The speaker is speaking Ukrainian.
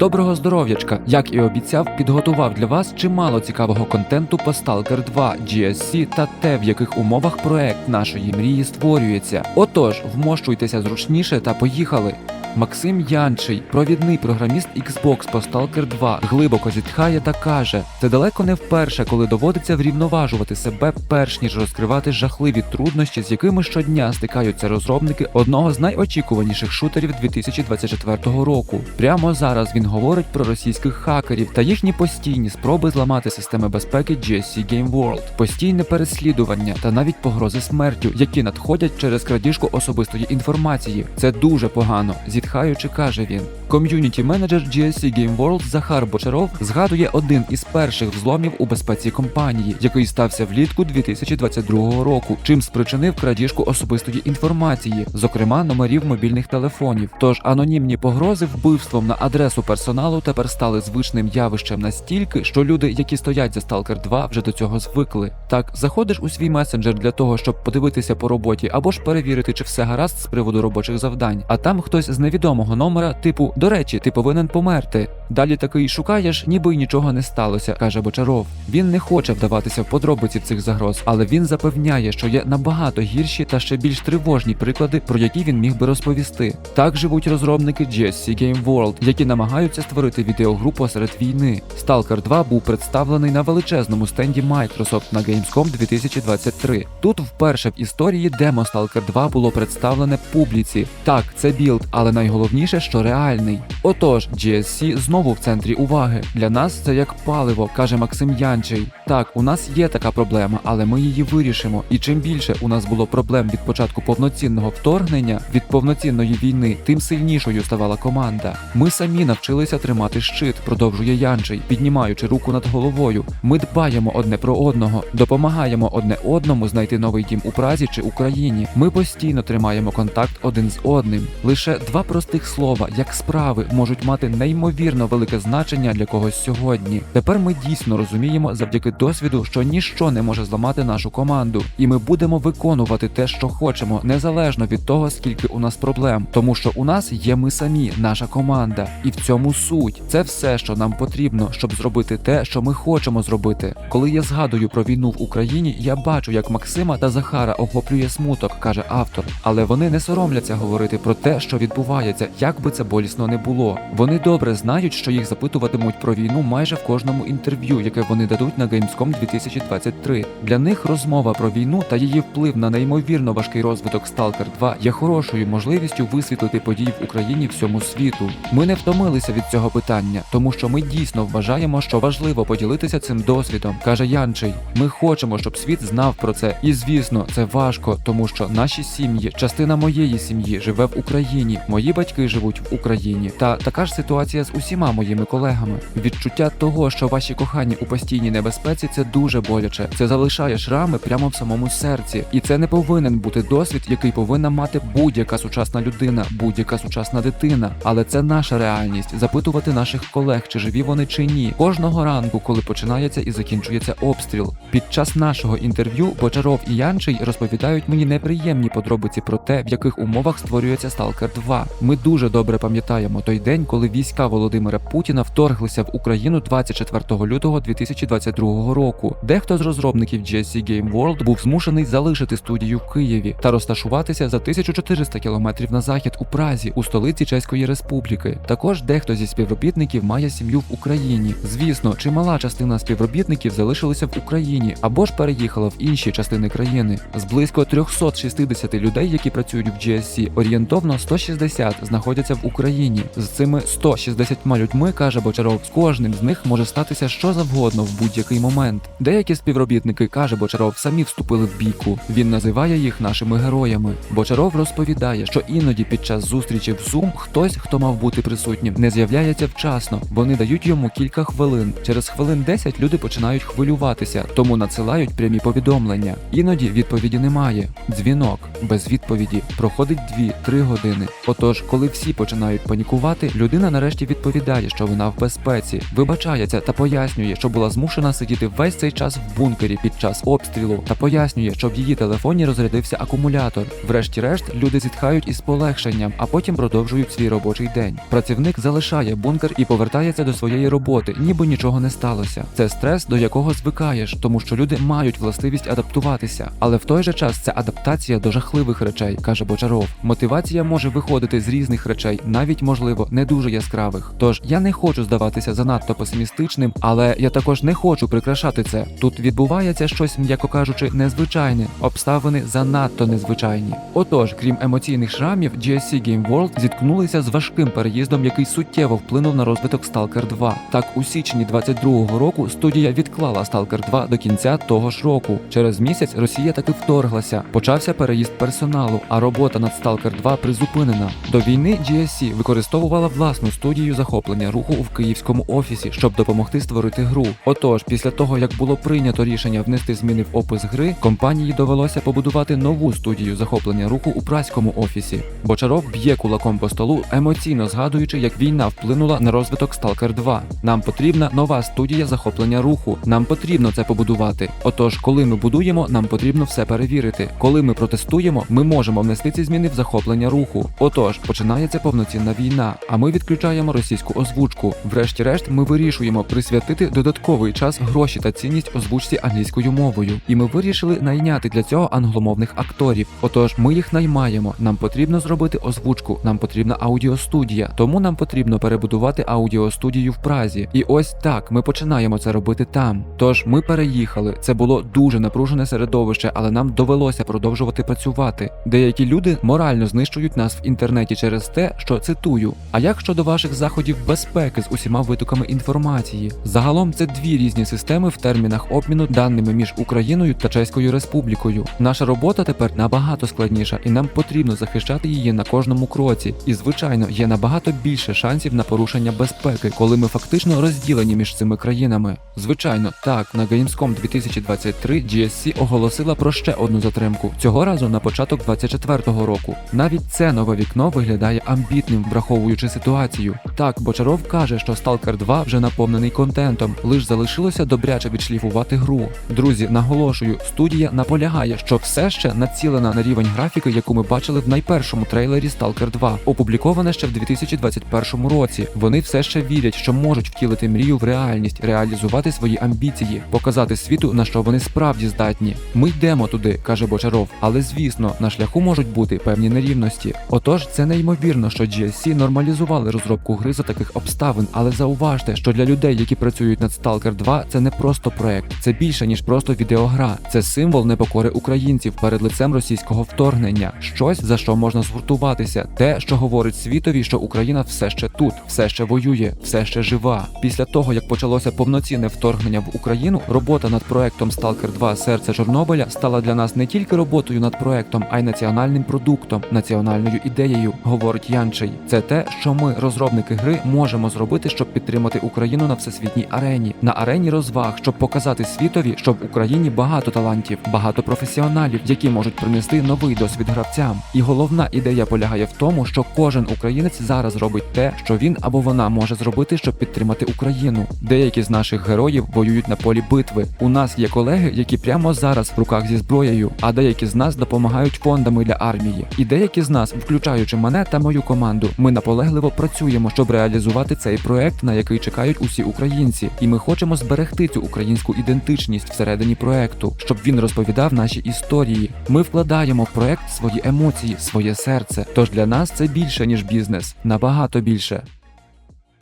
Доброго здоров'ячка! Як і обіцяв, підготував для вас чимало цікавого контенту по Stalker 2, GSC та те, в яких умовах проект нашої мрії створюється. Отож, вмощуйтеся зручніше та поїхали. Максим Янчий, провідний програміст Xbox по Stalker 2, глибоко зітхає та каже: це далеко не вперше, коли доводиться врівноважувати себе, перш ніж розкривати жахливі труднощі, з якими щодня стикаються розробники одного з найочікуваніших шутерів 2024 року. Прямо зараз він говорить про російських хакерів та їхні постійні спроби зламати системи безпеки GSC Game World, постійне переслідування та навіть погрози смертю, які надходять через крадіжку особистої інформації. Це дуже погано. Зітхаючи, каже він. Ком'юніті менеджер GSC Game World Захар Бочаров згадує один із перших взломів у безпеці компанії, який стався влітку 2022 року, чим спричинив крадіжку особистої інформації, зокрема номерів мобільних телефонів. Тож анонімні погрози вбивством на адресу персоналу тепер стали звичним явищем настільки, що люди, які стоять за Stalker 2, вже до цього звикли. Так, заходиш у свій месенджер для того, щоб подивитися по роботі або ж перевірити, чи все гаразд з приводу робочих завдань, а там хтось з невідомого номера, типу, до речі, ти повинен померти. Далі такий шукаєш, ніби й нічого не сталося, каже Бочаров. Він не хоче вдаватися в подробиці цих загроз, але він запевняє, що є набагато гірші та ще більш тривожні приклади, про які він міг би розповісти. Так живуть розробники GSC Game World, які намагаються створити відеогру серед війни. Stalker 2 був представлений на величезному стенді Microsoft на Gamescom 2023. Тут вперше в історії демо Stalker 2 було представлене публіці. Так, це білд, але найголовніше, що реальний. Отож, GSC знову в центрі уваги. Для нас це як паливо, каже Максим Янчий. Так, у нас є така проблема, але ми її вирішимо. І чим більше у нас було проблем від початку повноцінного вторгнення, від повноцінної війни, тим сильнішою ставала команда. Ми самі навчилися тримати щит, продовжує Янчий, піднімаючи руку над головою. Ми дбаємо одне про одного, допомагаємо одне одному знайти новий дім у Празі чи Україні. Ми постійно тримаємо контакт один з одним. Лише два простих слова, як справи, можуть мати неймовірно велике значення для когось сьогодні. Тепер ми дійсно розуміємо завдяки досвіду, що ніщо не може зламати нашу команду, і ми будемо виконувати те, що хочемо, незалежно від того, скільки у нас проблем, тому що у нас є ми самі, наша команда, і в цьому суть. Це все, що нам потрібно, щоб зробити те, що ми хочемо зробити. Коли я згадую про війну в Україні, я бачу, як Максима та Захара охоплює смуток, каже автор, але вони не соромляться говорити про те, що відбувається, як би це болісно не було. Вони добре знають, що їх запитуватимуть про війну майже в кожному інтерв'ю, яке вони дадуть на Gamescom 2023. Для них розмова про війну та її вплив на неймовірно важкий розвиток Stalker 2 є хорошою можливістю висвітлити події в Україні всьому світу. Ми не втомилися від цього питання, тому що ми дійсно вважаємо, що важливо поділитися цим досвідом, каже Янчий. Ми хочемо, щоб світ знав про це. І звісно, це важко, тому що наші сім'ї, частина моєї сім'ї живе в Україні, мої батьки живуть в Україні. Та така ж ситуація з усіма моїми колегами. Відчуття того, що ваші кохані у постійній небезпеці, це дуже боляче. Це залишає шрами прямо в самому серці, і це не повинен бути досвід, який повинна мати будь-яка сучасна людина, будь-яка сучасна дитина. Але це наша реальність запитувати наших колег, чи живі вони чи ні. Кожного ранку, коли починається і закінчується обстріл. Під час нашого інтерв'ю Бочаров і Янчий розповідають мені неприємні подробиці про те, в яких умовах створюється Stalker 2. Ми дуже добре пам'ятаємо той день, коли війська Володимира Путіна вторглися в Україну 24 лютого 2022 року. Дехто з розробників GSC Game World був змушений залишити студію в Києві та розташуватися за 1400 кілометрів на захід у Празі, у столиці Чеської Республіки. Також дехто зі співробітників має сім'ю в Україні. Звісно, чимала частина співробітників залишилася в Україні або ж переїхала в інші частини країни. З близько 360 людей, які працюють в GSC, орієнтовно 160 знаходяться в Україні. З цими 160 людьми, каже Бочаров, з кожним з них може статися що завгодно в будь-який момент. Деякі співробітники, каже Бочаров, самі вступили в бійку. Він називає їх нашими героями. Бочаров розповідає, що іноді під час зустрічі в Zoom хтось, хто мав бути присутнім, не з'являється вчасно. Вони дають йому кілька хвилин. Через хвилин 10 люди починають хвилюватися, тому надсилають прямі повідомлення. Іноді відповіді немає. Дзвінок без відповіді проходить 2-3 години. Отож. Тож, коли всі починають панікувати, людина нарешті відповідає, що вона в безпеці, вибачається та пояснює, що була змушена сидіти весь цей час в бункері під час обстрілу, та пояснює, що в її телефоні розрядився акумулятор. Врешті-решт, люди зітхають із полегшенням, а потім продовжують свій робочий день. Працівник залишає бункер і повертається до своєї роботи, ніби нічого не сталося. Це стрес, до якого звикаєш, тому що люди мають властивість адаптуватися. Але в той же час це адаптація до жахливих речей, каже Бочаров. Мотивація може виходити з різних речей, навіть можливо не дуже яскравих. Тож я не хочу здаватися занадто песимістичним, але я також не хочу прикрашати це. Тут відбувається щось, м'яко кажучи, незвичайне. Обставини занадто незвичайні. Отож, крім емоційних шрамів, GSC Game World зіткнулися з важким переїздом, який суттєво вплинув на розвиток Stalker 2. Так, у січні 22-го року студія відклала Stalker 2 до кінця того ж року. Через місяць Росія таки вторглася. Почався переїзд персоналу, а робота над Stalker 2 призупинена. До війни GSC використовувала власну студію захоплення руху в київському офісі, щоб допомогти створити гру. Отож, після того як було прийнято рішення внести зміни в опис гри, компанії довелося побудувати нову студію захоплення руху у праському офісі. Бочаров б'є кулаком по столу, емоційно згадуючи, як війна вплинула на розвиток Stalker 2. Нам потрібна нова студія захоплення руху. Нам потрібно це побудувати. Отож, коли ми будуємо, нам потрібно все перевірити. Коли ми протестуємо, ми можемо внести ці зміни в захоплення руху. Отож, починається повноцінна війна, а ми відключаємо російську озвучку. Врешті-решт, ми вирішуємо присвятити додатковий час, гроші та цінність озвучці англійською мовою. І ми вирішили найняти для цього англомовних акторів. Отож, ми їх наймаємо. Нам потрібно зробити озвучку, нам потрібна аудіостудія, тому нам потрібно перебудувати аудіостудію в Празі. І ось так ми починаємо це робити там. Тож ми переїхали. Це було дуже напружене середовище, але нам довелося продовжувати працювати. Деякі люди морально знищують нас в інтернеті через те, що цитую. А як щодо ваших заходів безпеки з усіма витоками інформації? Загалом це дві різні системи в термінах обміну даними між Україною та Чеською Республікою. Наша робота тепер набагато складніша, і нам потрібно захищати її на кожному кроці. І звичайно, є набагато більше шансів на порушення безпеки, коли ми фактично розділені між цими країнами. Звичайно, так на Gamescom 2023 GSC оголосила про ще одну затримку цього разу на початок 24-го року. Навіть це нове вікно виглядає амбітним, враховуючи ситуацію. Так, Бочаров каже, що Stalker 2 вже наповнений контентом, лиш залишилося добряче відшліфувати гру. Друзі, наголошую, студія наполягає, що все ще націлена на рівень графіки, яку ми бачили в найпершому трейлері Stalker 2, опубліковане ще в 2021 році. Вони все ще вірять, що можуть втілити мрію в реальність, реалізувати свої амбіції, показати світу, на що вони справді здатні. Ми йдемо туди, каже Бочаров, але звісно, на шляху можуть бути певні нерівності. Отож, це неймовірно, що GSC нормалізували розробку гри за таких обставин, але зауважте, що для людей, які працюють над Stalker 2, це не просто проект, це більше ніж просто відеогра. Це символ непокори українців перед лицем російського вторгнення, щось за що можна згуртуватися, те, що говорить світові, що Україна все ще тут, все ще воює, все ще жива. Після того, як почалося повноцінне вторгнення в Україну, робота над проектом Stalker 2 Серце Чорнобиля стала для нас не тільки роботою над проектом, а й національним продуктом, національною ідеєю, говорить Янчий. Це те, що ми, розробники гри, можемо зробити, щоб підтримати Україну на всесвітній арені, на арені розваг, щоб показати світові, що в Україні багато талантів, багато професіоналів, які можуть принести новий досвід гравцям. І головна ідея полягає в тому, що кожен українець зараз робить те, що він або вона може зробити, щоб підтримати Україну. Деякі з наших героїв воюють на полі битви. У нас є колеги, які прямо зараз в руках зі зброєю, а деякі з нас допомагають фондами для армії. І деякі з нас, включаючи мене та мою команду, ми наполегливо працюємо, щоб реалізувати цей проект, на який чекають усі українці. І ми хочемо зберегти цю українську ідентичність всередині проекту, щоб він розповідав наші історії. Ми вкладаємо в проект свої емоції, своє серце. Тож для нас це більше ніж бізнес, набагато більше.